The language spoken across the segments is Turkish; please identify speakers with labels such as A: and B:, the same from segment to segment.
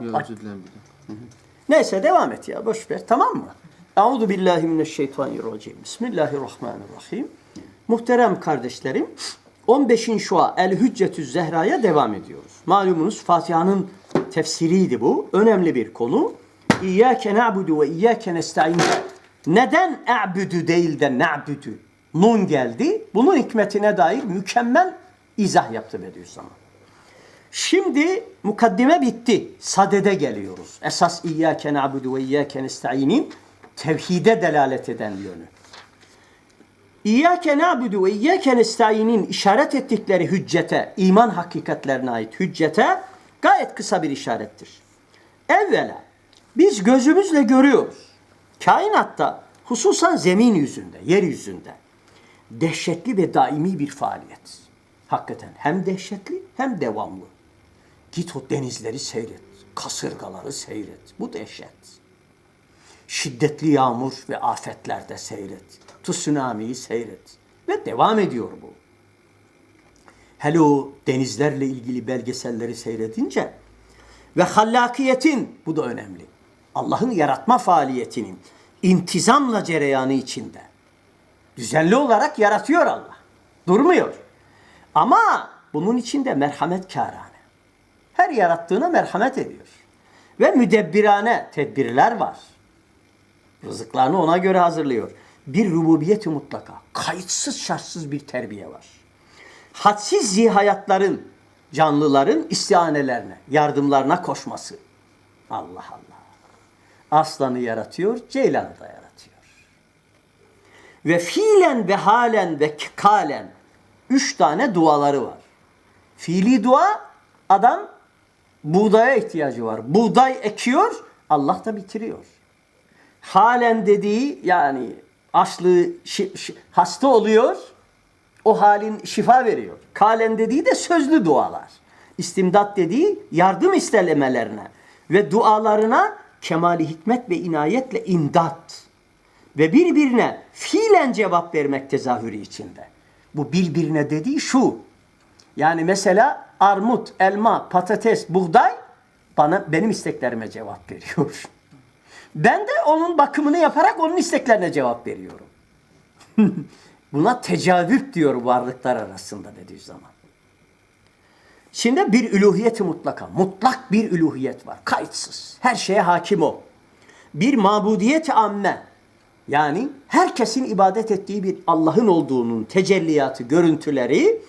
A: Yok özür dilerim.
B: Neyse devam et ya boş ver tamam mı? Euzu billahi mineşşeytanirracim. Bismillahirrahmanirrahim. Muhterem kardeşlerim 15. şua El Hüccetü Zehra'ya devam ediyoruz. Malumunuz Fatiha'nın tefsiriydi bu. Önemli bir konu. İyyâke na'budu ve iyyâke nesta'in. Neden e'budu değil de na'budu? Nun geldi. Bunun hikmetine dair mükemmel izah yaptı Bediüzzaman. Şimdi mukaddime bitti. Sadede geliyoruz. Esas İyyâke na'budu ve iyyâke nesta'inin tevhide delalet eden yönü. İyyâke na'budu ve iyyâke nesta'inin işaret ettikleri hüccete, iman hakikatlerine ait hüccete gayet kısa bir işarettir. Evvela biz gözümüzle görüyoruz. Kainatta hususan zemin yüzünde, yeryüzünde dehşetli ve daimi bir faaliyet. Hakikaten hem dehşetli hem devamlı. Git o denizleri seyret, kasırgaları seyret. Bu dehşet. Şiddetli yağmur ve afetlerde seyret. Tsunami'yi seyret. Ve devam ediyor bu. Hele o denizlerle ilgili belgeselleri seyredince ve hallakiyetin, bu da önemli. Allah'ın yaratma faaliyetinin intizamla cereyanı içinde. Düzenli olarak yaratıyor Allah. Durmuyor. Ama bunun içinde merhamet kârane. Her yarattığına merhamet ediyor. Ve müdebbirane tedbirler var. Rızıklarını ona göre hazırlıyor. Bir rububiyeti mutlaka. Kayıtsız şartsız bir terbiye var. Hadsiz zihayatların, canlıların istihanelerine, yardımlarına koşması. Allah Allah. Aslanı yaratıyor, ceylanı da yaratıyor. Ve fiilen ve halen ve kalen üç tane duaları var. Fiili dua adam buğdaya ihtiyacı var. Buğday ekiyor, Allah da bitiriyor. Halen dediği yani şi- hasta oluyor, o halin şifa veriyor. Kalen dediği de sözlü dualar. İstimdat dediği yardım istemelerine ve dualarına kemali hikmet ve inayetle imdat ve birbirine fiilen cevap vermek tezahürü içinde. Bu birbirine dediği şu. Yani mesela armut, elma, patates, buğday bana benim isteklerime cevap veriyor. Ben de onun bakımını yaparak onun isteklerine cevap veriyorum. Buna tecavüp diyor varlıklar arasında dediği zaman. Şimdi bir üluhiyeti mutlaka, mutlak bir üluhiyet var. Kayıtsız. Her şeye hakim o. Bir mabudiyet amme. Yani herkesin ibadet ettiği bir Allah'ın olduğunun tecelliyatı, görüntüleri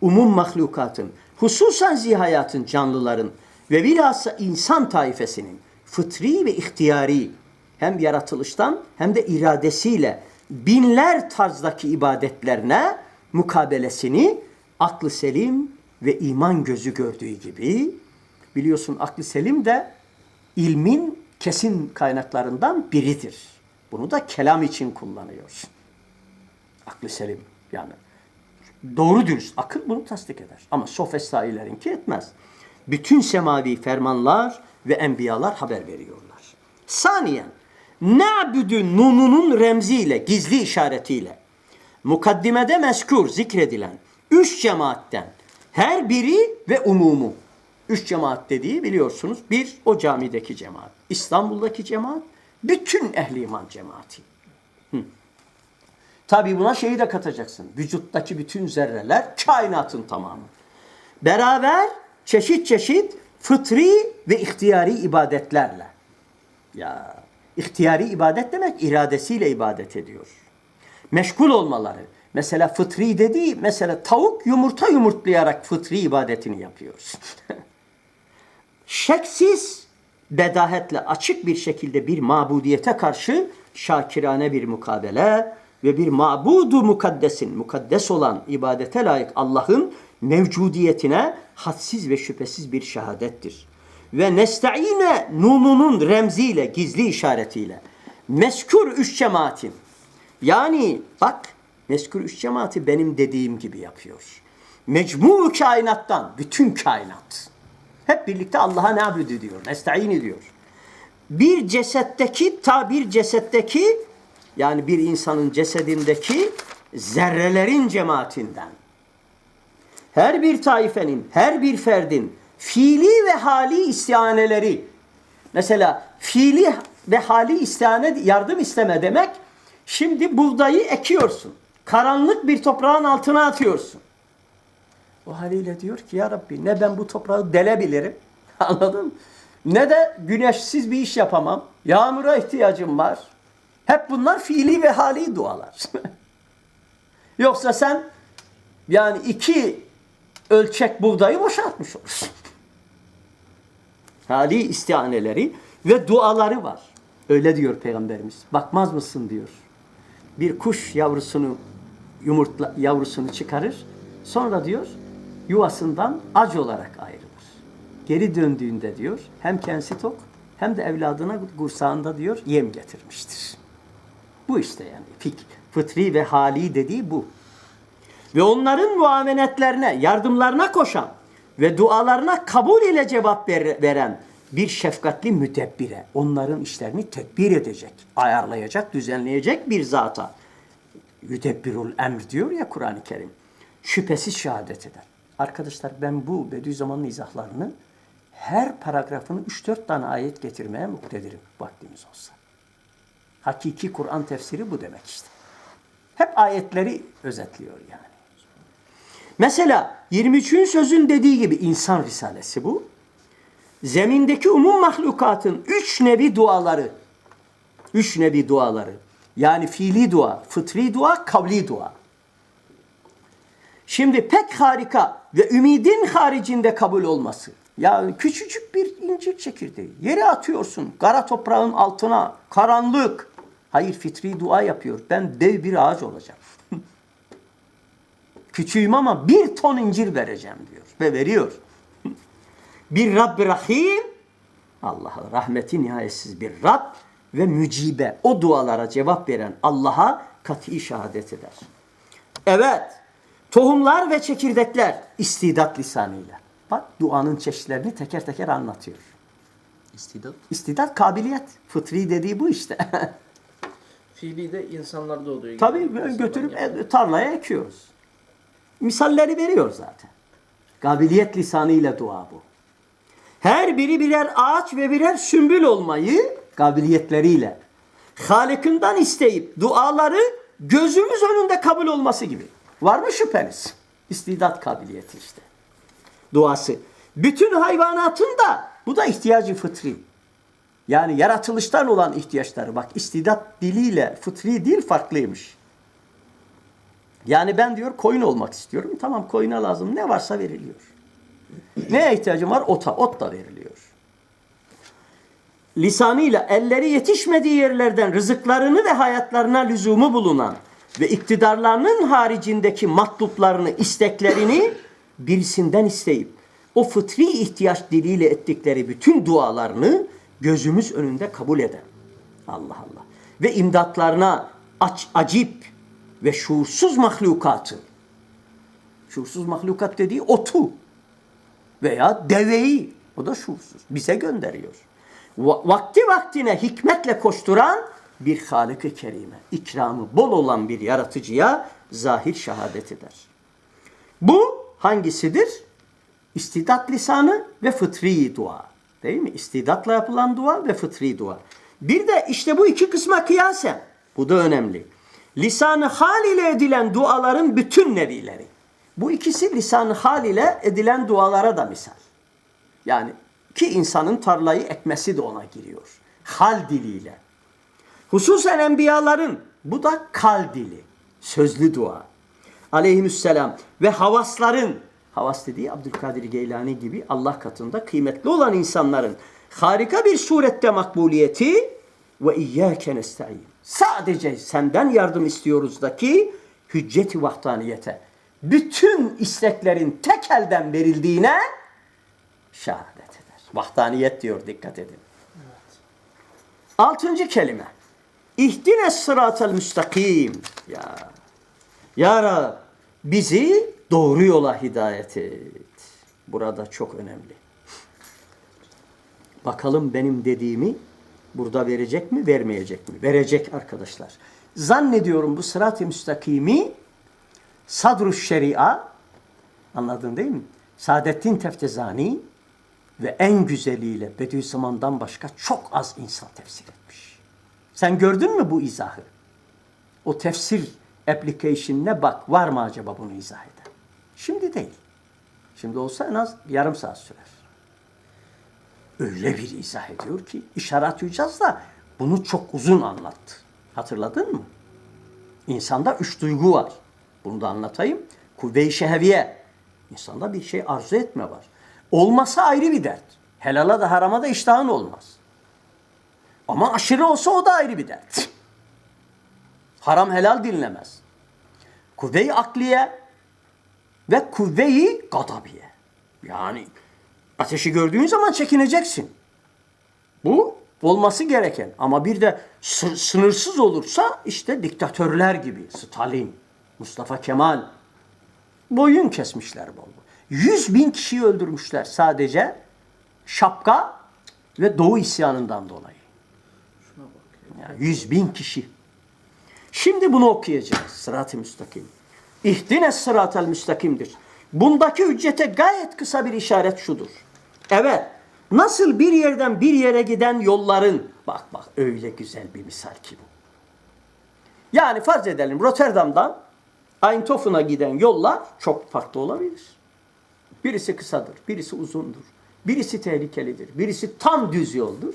B: umum mahlukatın, hususan zihayatın, canlıların ve bilhassa insan taifesinin fıtri ve ihtiyari hem yaratılıştan hem de iradesiyle binler tarzdaki ibadetlerine mukabelesini aklı selim ve iman gözü gördüğü gibi biliyorsun aklı selim de ilmin kesin kaynaklarından biridir. Bunu da kelam için kullanıyor. Aklı selim yani doğru dürüst akıl bunu tasdik eder. Ama sofestalilerinki etmez. Bütün semavi fermanlar ve enbiyalar haber veriyorlar. Saniyen, na'budu nununun remziyle, gizli işaretiyle, mukaddimede mezkur zikredilen üç cemaatten her biri ve umumu. Üç cemaat dediği biliyorsunuz. Bir, o camideki cemaat. İstanbul'daki cemaat, bütün ehli cemaati. Tabi buna şeyi de katacaksın. Vücuttaki bütün zerreler kainatın tamamı. Beraber çeşit çeşit fıtri ve ihtiyari ibadetlerle. Ya ihtiyari ibadet demek iradesiyle ibadet ediyor. Meşgul olmaları. Mesela fıtri dediği mesela tavuk yumurta yumurtlayarak fıtri ibadetini yapıyor. Şeksiz bedahetle açık bir şekilde bir mabudiyete karşı şakirane bir mukabele ve bir mabudu mukaddesin, mukaddes olan ibadete layık Allah'ın mevcudiyetine hadsiz ve şüphesiz bir şehadettir. Ve nesta'ine nununun remziyle, gizli işaretiyle meskur üç cemaatin yani bak meskur üç cemaati benim dediğim gibi yapıyor. Mecmu kainattan, bütün kainat. Hep birlikte Allah'a ne yapıyor diyor, nesta'in ediyor. Bir cesetteki, ta bir cesetteki yani bir insanın cesedindeki zerrelerin cemaatinden her bir taifenin, her bir ferdin fiili ve hali istihaneleri mesela fiili ve hali istihane yardım isteme demek şimdi buğdayı ekiyorsun. Karanlık bir toprağın altına atıyorsun. O haliyle diyor ki ya Rabbi ne ben bu toprağı delebilirim. Anladın mı? Ne de güneşsiz bir iş yapamam. Yağmura ihtiyacım var. Hep bunlar fiili ve hali dualar. Yoksa sen yani iki ölçek buğdayı boşaltmış olursun. Hali istihaneleri ve duaları var. Öyle diyor Peygamberimiz. Bakmaz mısın diyor. Bir kuş yavrusunu yumurtla yavrusunu çıkarır. Sonra diyor yuvasından ac olarak ayrılır. Geri döndüğünde diyor hem kendisi tok hem de evladına kursağında diyor yem getirmiştir. Bu işte yani fik, fıtri ve hali dediği bu. Ve onların muavenetlerine, yardımlarına koşan ve dualarına kabul ile cevap ver- veren bir şefkatli mütebbire, onların işlerini tedbir edecek, ayarlayacak, düzenleyecek bir zata. Yüdebbirul emr diyor ya Kur'an-ı Kerim. Şüphesiz şehadet eder. Arkadaşlar ben bu Bediüzzaman'ın izahlarını her paragrafını 3-4 tane ayet getirmeye muktedirim vaktimiz olsa. Hakiki Kur'an tefsiri bu demek işte. Hep ayetleri özetliyor yani. Mesela 23. sözün dediği gibi insan risalesi bu. Zemindeki umum mahlukatın üç nevi duaları. Üç nevi duaları. Yani fiili dua, fıtri dua, kavli dua. Şimdi pek harika ve ümidin haricinde kabul olması. Ya küçücük bir incir çekirdeği. Yere atıyorsun. Kara toprağın altına. Karanlık. Hayır fitri dua yapıyor. Ben dev bir ağaç olacağım. Küçüğüm ama bir ton incir vereceğim diyor. Ve veriyor. Bir Rabb Rahim. Allah'a rahmeti nihayetsiz bir Rab ve mücibe. O dualara cevap veren Allah'a kat'i şehadet eder. Evet. Tohumlar ve çekirdekler istidat lisanıyla. Bak duanın çeşitlerini teker teker anlatıyor.
A: İstidat.
B: İstidat kabiliyet. Fıtri dediği bu işte.
A: Fiili de insanlarda oluyor.
B: Tabii
A: İnsanlar
B: götürüp e, tarlaya ekiyoruz. Misalleri veriyor zaten. Kabiliyet lisanıyla dua bu. Her biri birer ağaç ve birer sümbül olmayı kabiliyetleriyle Halik'inden isteyip duaları gözümüz önünde kabul olması gibi. Var mı şüpheniz? İstidat kabiliyeti işte. Duası. Bütün hayvanatın da bu da ihtiyacı fıtri. Yani yaratılıştan olan ihtiyaçları. Bak istidat diliyle fıtri dil farklıymış. Yani ben diyor koyun olmak istiyorum. Tamam koyuna lazım. Ne varsa veriliyor. Neye ihtiyacım var? Ota. Ot da veriliyor. Lisanıyla elleri yetişmediği yerlerden rızıklarını ve hayatlarına lüzumu bulunan ve iktidarlarının haricindeki matluplarını, isteklerini birisinden isteyip o fıtri ihtiyaç diliyle ettikleri bütün dualarını gözümüz önünde kabul eden. Allah Allah. Ve imdatlarına aç, acip ve şuursuz mahlukatı. Şuursuz mahlukat dediği otu veya deveyi o da şuursuz. Bize gönderiyor. Va- Vakti vaktine hikmetle koşturan bir Halık-ı Kerime, ikramı bol olan bir yaratıcıya zahir şehadet eder. Bu hangisidir? İstidat lisanı ve fıtri dua. Değil mi? İstidatla yapılan dua ve fıtri dua. Bir de işte bu iki kısma kıyasen, bu da önemli. Lisanı hal ile edilen duaların bütün nevileri. Bu ikisi lisanı hal ile edilen dualara da misal. Yani ki insanın tarlayı ekmesi de ona giriyor. Hal diliyle. Hususen enbiyaların bu da kal dili. Sözlü dua. Aleyhisselam ve havasların havas dediği Abdülkadir Geylani gibi Allah katında kıymetli olan insanların harika bir surette makbuliyeti ve iyyâke nesta'in. Sadece senden yardım istiyoruz da ki hücceti vahdaniyete. Bütün isteklerin tek elden verildiğine şehadet eder. Vahdaniyet diyor dikkat edin. Altıncı kelime. İhdine sıratel müstakim. Ya. Ya Rab bizi doğru yola hidayet et. Burada çok önemli. Bakalım benim dediğimi burada verecek mi, vermeyecek mi? Verecek arkadaşlar. Zannediyorum bu sırat-ı müstakimi sadru şeria anladın değil mi? Saadettin Teftezani ve en güzeliyle Bediüzzaman'dan başka çok az insan tefsir etmiş. Sen gördün mü bu izahı? O tefsir application'ine bak var mı acaba bunu izah eden? Şimdi değil. Şimdi olsa en az yarım saat sürer. Öyle bir izah ediyor ki işaret Hücaz da bunu çok uzun anlattı. Hatırladın mı? İnsanda üç duygu var. Bunu da anlatayım. Kuvve-i şehviye. İnsanda bir şey arzu etme var. Olmasa ayrı bir dert. Helala da harama da iştahın olmaz. Ama aşırı olsa o da ayrı bir dert. Haram helal dinlemez. Kuvve-i akliye ve kuvve-i gadabiye. Yani ateşi gördüğün zaman çekineceksin. Bu olması gereken ama bir de sı- sınırsız olursa işte diktatörler gibi Stalin, Mustafa Kemal boyun kesmişler bol bol. 100 bin kişiyi öldürmüşler sadece şapka ve Doğu isyanından dolayı. Yani 100 bin kişi. Şimdi bunu okuyacağız. Sırat-ı müstakim. İhdine sıratel müstakimdir. Bundaki hüccete gayet kısa bir işaret şudur. Evet. Nasıl bir yerden bir yere giden yolların bak bak öyle güzel bir misal ki bu. Yani farz edelim Rotterdam'dan Eindhoven'a giden yollar çok farklı olabilir. Birisi kısadır, birisi uzundur. Birisi tehlikelidir, birisi tam düz yoldur.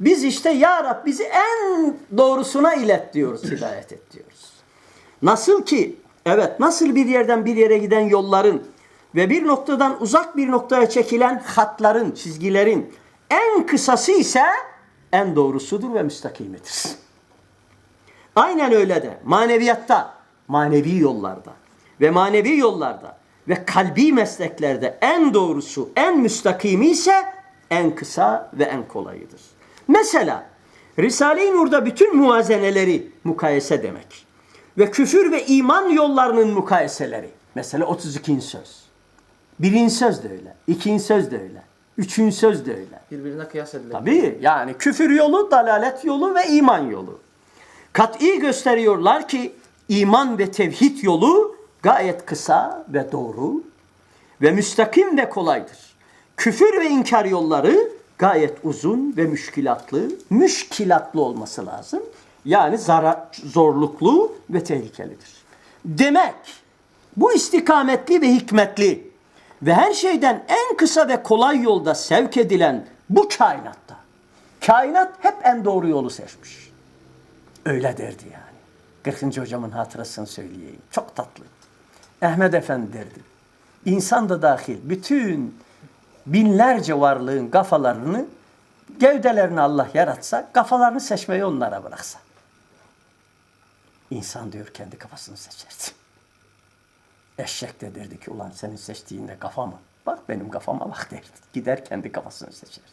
B: Biz işte ya Rab bizi en doğrusuna ilet diyoruz, hidayet et diyoruz. Nasıl ki, evet nasıl bir yerden bir yere giden yolların ve bir noktadan uzak bir noktaya çekilen hatların, çizgilerin en kısası ise en doğrusudur ve müstakimidir. Aynen öyle de maneviyatta, manevi yollarda ve manevi yollarda ve kalbi mesleklerde en doğrusu, en müstakimi ise en kısa ve en kolayıdır. Mesela Risale-i Nur'da bütün muazeneleri mukayese demek. Ve küfür ve iman yollarının mukayeseleri. Mesela 32. söz. Birinci söz de öyle. ikinci söz de öyle. Üçüncü söz de öyle.
A: Birbirine kıyas edilir.
B: Tabii yani küfür yolu, dalalet yolu ve iman yolu. Kat'i gösteriyorlar ki iman ve tevhid yolu gayet kısa ve doğru ve müstakim ve kolaydır. Küfür ve inkar yolları gayet uzun ve müşkilatlı, müşkilatlı olması lazım. Yani zara, zorluklu ve tehlikelidir. Demek bu istikametli ve hikmetli ve her şeyden en kısa ve kolay yolda sevk edilen bu kainatta kainat hep en doğru yolu seçmiş. Öyle derdi yani. 40. hocamın hatırasını söyleyeyim. Çok tatlı. Ahmet Efendi derdi. İnsan da dahil bütün binlerce varlığın kafalarını gövdelerini Allah yaratsa kafalarını seçmeyi onlara bıraksa. İnsan diyor kendi kafasını seçerdi. Eşek de derdi ki ulan senin seçtiğin de kafa mı? Bak benim kafama bak derdi. Gider kendi kafasını seçerdi.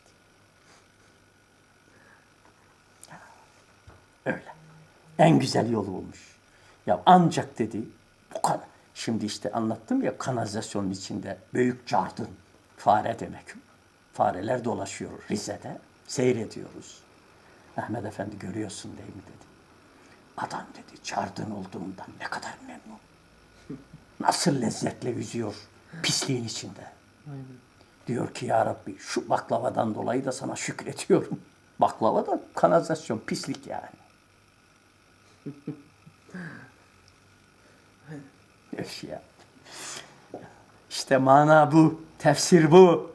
B: Öyle. En güzel yolu bulmuş. Ya ancak dedi bu kadar. Şimdi işte anlattım ya kanalizasyonun içinde büyük cardın. Fare demek. Fareler dolaşıyor Rize'de. Seyrediyoruz. Ahmet Efendi görüyorsun değil mi dedi. Adam dedi cardın olduğundan ne kadar memnun. Nasıl lezzetle yüzüyor pisliğin içinde. Diyor ki ya Rabbi şu baklavadan dolayı da sana şükrediyorum. Baklava da kanalizasyon, pislik yani. Öf ya. İşte mana bu, tefsir bu.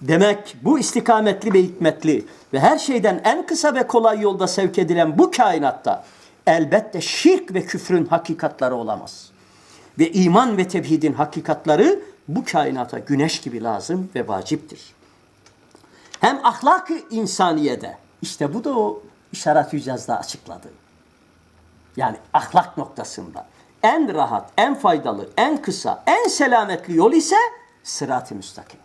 B: Demek bu istikametli ve hikmetli ve her şeyden en kısa ve kolay yolda sevk edilen bu kainatta elbette şirk ve küfrün hakikatları olamaz. Ve iman ve tevhidin hakikatları bu kainata güneş gibi lazım ve vaciptir. Hem ahlak-ı insaniyede, işte bu da o işaret yücazda açıkladı. Yani ahlak noktasında en rahat, en faydalı, en kısa, en selametli yol ise sırat-ı müstakimde.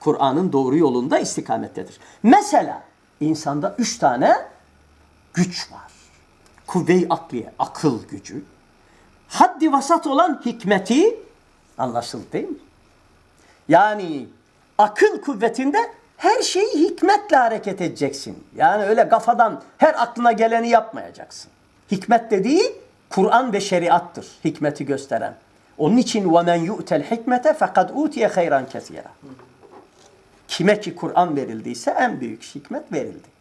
B: Kur'an'ın doğru yolunda istikamettedir. Mesela insanda üç tane güç var Kuvve-i akliye, akıl gücü. Haddi vasat olan hikmeti anlaşıldı değil mi? Yani akıl kuvvetinde her şeyi hikmetle hareket edeceksin. Yani öyle kafadan her aklına geleni yapmayacaksın. Hikmet dediği Kur'an ve şeriattır. Hikmeti gösteren. Onun için وَمَنْ يُؤْتَ الْحِكْمَةَ فَقَدْ اُوْتِيَ خَيْرًا كَثِيرًا Kime ki Kur'an verildiyse en büyük hikmet verildi.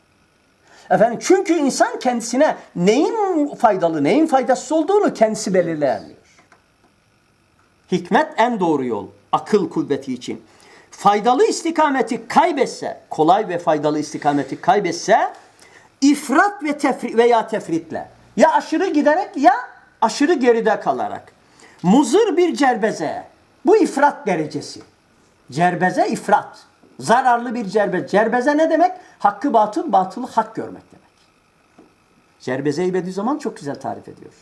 B: Efendim çünkü insan kendisine neyin faydalı, neyin faydasız olduğunu kendisi belirleyemiyor. Hikmet en doğru yol. Akıl kuvveti için. Faydalı istikameti kaybetse, kolay ve faydalı istikameti kaybetse ifrat ve tefri veya tefritle ya aşırı giderek ya aşırı geride kalarak muzır bir cerbeze bu ifrat derecesi. Cerbeze ifrat. Zararlı bir cerbeze. Cerbeze ne demek? Hakkı batıl, batılı hak görmek demek. Cerbezeyi Bediüzzaman çok güzel tarif ediyor.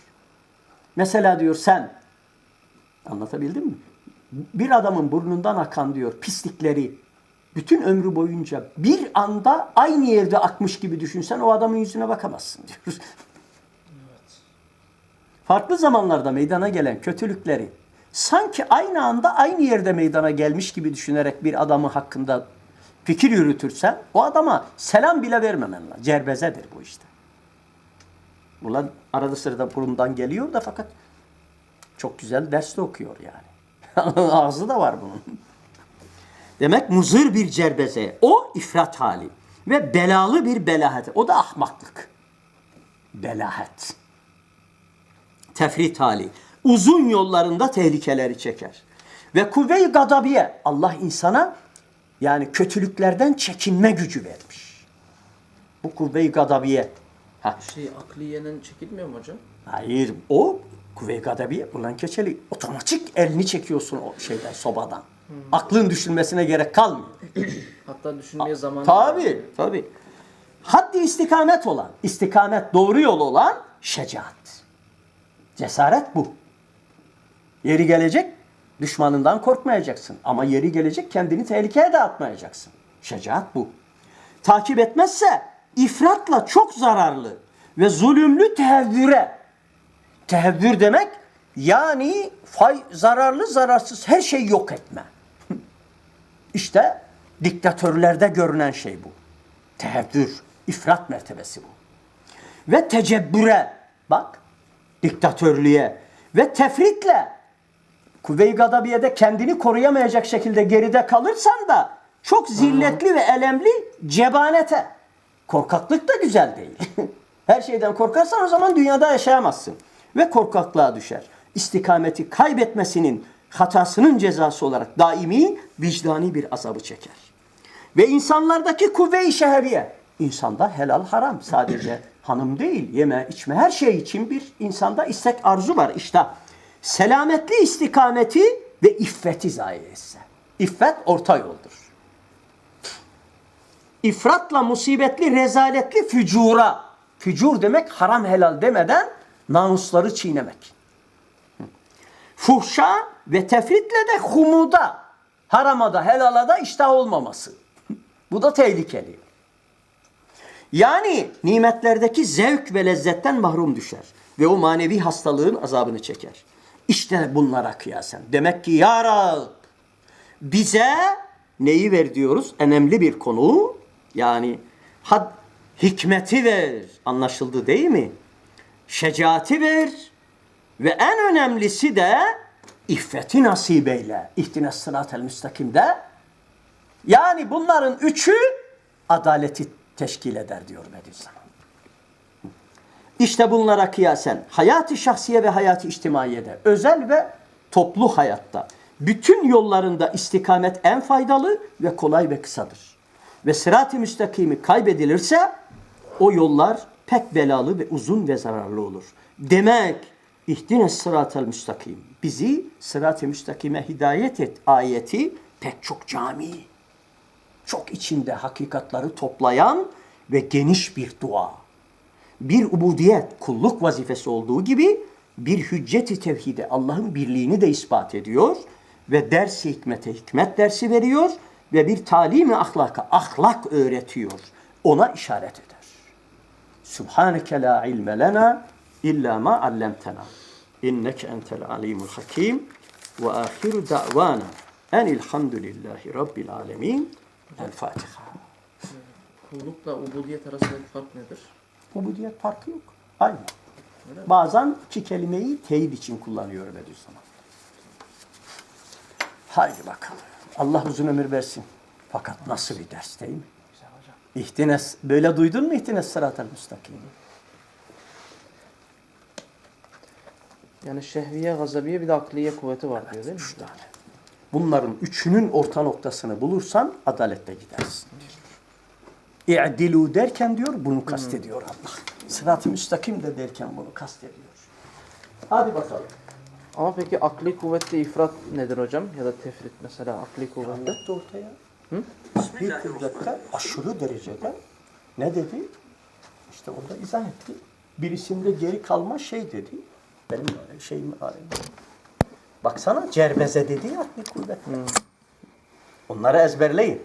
B: Mesela diyor sen Anlatabildim mi? Bir adamın burnundan akan diyor pislikleri bütün ömrü boyunca bir anda aynı yerde akmış gibi düşünsen o adamın yüzüne bakamazsın diyor. Farklı zamanlarda meydana gelen kötülükleri sanki aynı anda aynı yerde meydana gelmiş gibi düşünerek bir adamı hakkında fikir yürütürsen o adama selam bile vermemen lazım. Cerbezedir bu işte. Ulan arada sırada burundan geliyor da fakat çok güzel ders de okuyor yani. Ağzı da var bunun. Demek muzır bir cerbeze. O ifrat hali. Ve belalı bir belahet. O da ahmaklık. Belahet. Tefrit hali. Uzun yollarında tehlikeleri çeker. Ve kuvve-i gadabiye. Allah insana yani kötülüklerden çekinme gücü vermiş. Bu kuvve-i gadabiye. Ha,
A: Şey akliyenin çekilmiyor mu hocam?
B: Hayır o kuvve-i gadabi ulan keçeli otomatik elini çekiyorsun o şeyden sobadan. Aklın düşünmesine gerek kalmıyor.
A: Hatta düşünmeye zaman
B: Tabi tabi. Haddi istikamet olan, istikamet doğru yol olan şecaat. Cesaret bu. Yeri gelecek düşmanından korkmayacaksın. Ama yeri gelecek kendini tehlikeye de atmayacaksın. Şecaat bu. Takip etmezse ifratla çok zararlı ve zulümlü tehevvüre. Tehevvür demek yani fay, zararlı zararsız her şeyi yok etme. İşte diktatörlerde görünen şey bu. Tehevvür, ifrat mertebesi bu. Ve tecebbüre, bak, diktatörlüğe ve tefritle kuvve-i gadabiye'de kendini koruyamayacak şekilde geride kalırsan da çok zilletli ve elemli cebanete. Korkaklık da güzel değil. Her şeyden korkarsan o zaman dünyada yaşayamazsın. Ve korkaklığa düşer. İstikameti kaybetmesinin hatasının cezası olarak daimi vicdani bir azabı çeker. Ve insanlardaki kuvve-i şehriye. İnsanda helal haram sadece hanım değil yeme içme her şey için bir insanda istek arzu var. İşte selametli istikameti ve iffeti zayi etse. İffet orta yoldur. İfratla musibetli rezaletli fücura. Fücur demek haram helal demeden namusları çiğnemek. Fuhşa ve tefritle de humuda. Harama da helala iştah olmaması. Bu da tehlikeli. Yani nimetlerdeki zevk ve lezzetten mahrum düşer. Ve o manevi hastalığın azabını çeker. İşte bunlara kıyasen. Demek ki ya Rab bize neyi ver diyoruz? Önemli bir konu. Yani had, hikmeti ver. Anlaşıldı değil mi? Şecaati ver. Ve en önemlisi de iffeti nasip eyle. İhtine sıratel müstakimde. Yani bunların üçü adaleti teşkil eder diyor Bediüzzaman. İşte bunlara kıyasen hayatı şahsiye ve hayatı içtimaiyede, özel ve toplu hayatta bütün yollarında istikamet en faydalı ve kolay ve kısadır. Ve sırat-ı müstakimi kaybedilirse o yollar pek belalı ve uzun ve zararlı olur. Demek ihdine sıratel müstakim. Bizi sırat-ı müstakime hidayet et ayeti pek çok cami, çok içinde hakikatları toplayan ve geniş bir dua. Bir ubudiyet, kulluk vazifesi olduğu gibi bir hücceti tevhide Allah'ın birliğini de ispat ediyor ve ders hikmete hikmet dersi veriyor ve bir talimi ahlaka ahlak öğretiyor. Ona işaret eder. Subhaneke la ilme lena illa ma allamtena. İnneke entel alimul hakim ve ahiru da'vana enilhamdülillahi rabbil alemin. El Fatiha.
A: Kullukla ubudiyet arasındaki fark nedir?
B: Ubudiyet farkı yok. Aynı. Bazen iki kelimeyi teyit için kullanıyor Bediüzzaman. Haydi bakalım. Allah uzun ömür versin. Fakat nasıl bir ders değil mi? İhtines, böyle duydun mu ihtines sıratel müstakimi?
A: Yani şehviye, gazabiye bir de akliye kuvveti var diyor değil mi?
B: Üç tane. Bunların üçünün orta noktasını bulursan adalette gidersin diyor. İ'dilu derken diyor bunu kastediyor Allah. Sırat-ı müstakim de derken bunu kastediyor. Hadi bakalım.
A: Ama peki akli kuvvette ifrat nedir hocam? Ya da tefrit mesela akli kuvvette.
B: Anlattı ortaya. Bir kuvvette aşırı derecede ne dedi? İşte orada izah etti. Birisinde geri kalma şey dedi. Benim şeyim Baksana cerbeze dedi ya akli kuvvette. Onları ezberleyin.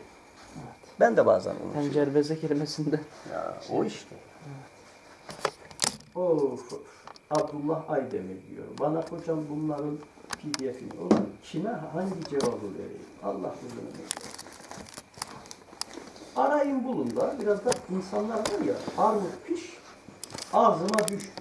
B: Ben de bazen unutuyorum.
A: Tencerbeze kelimesinde.
B: Ya o işte. Of. Abdullah Aydemir diyor. Bana hocam bunların pdf'ini olan kime hangi cevabı vereyim? Allah bilir. Arayın bulun da biraz da insanlar var ya armut piş ağzıma düş diyor.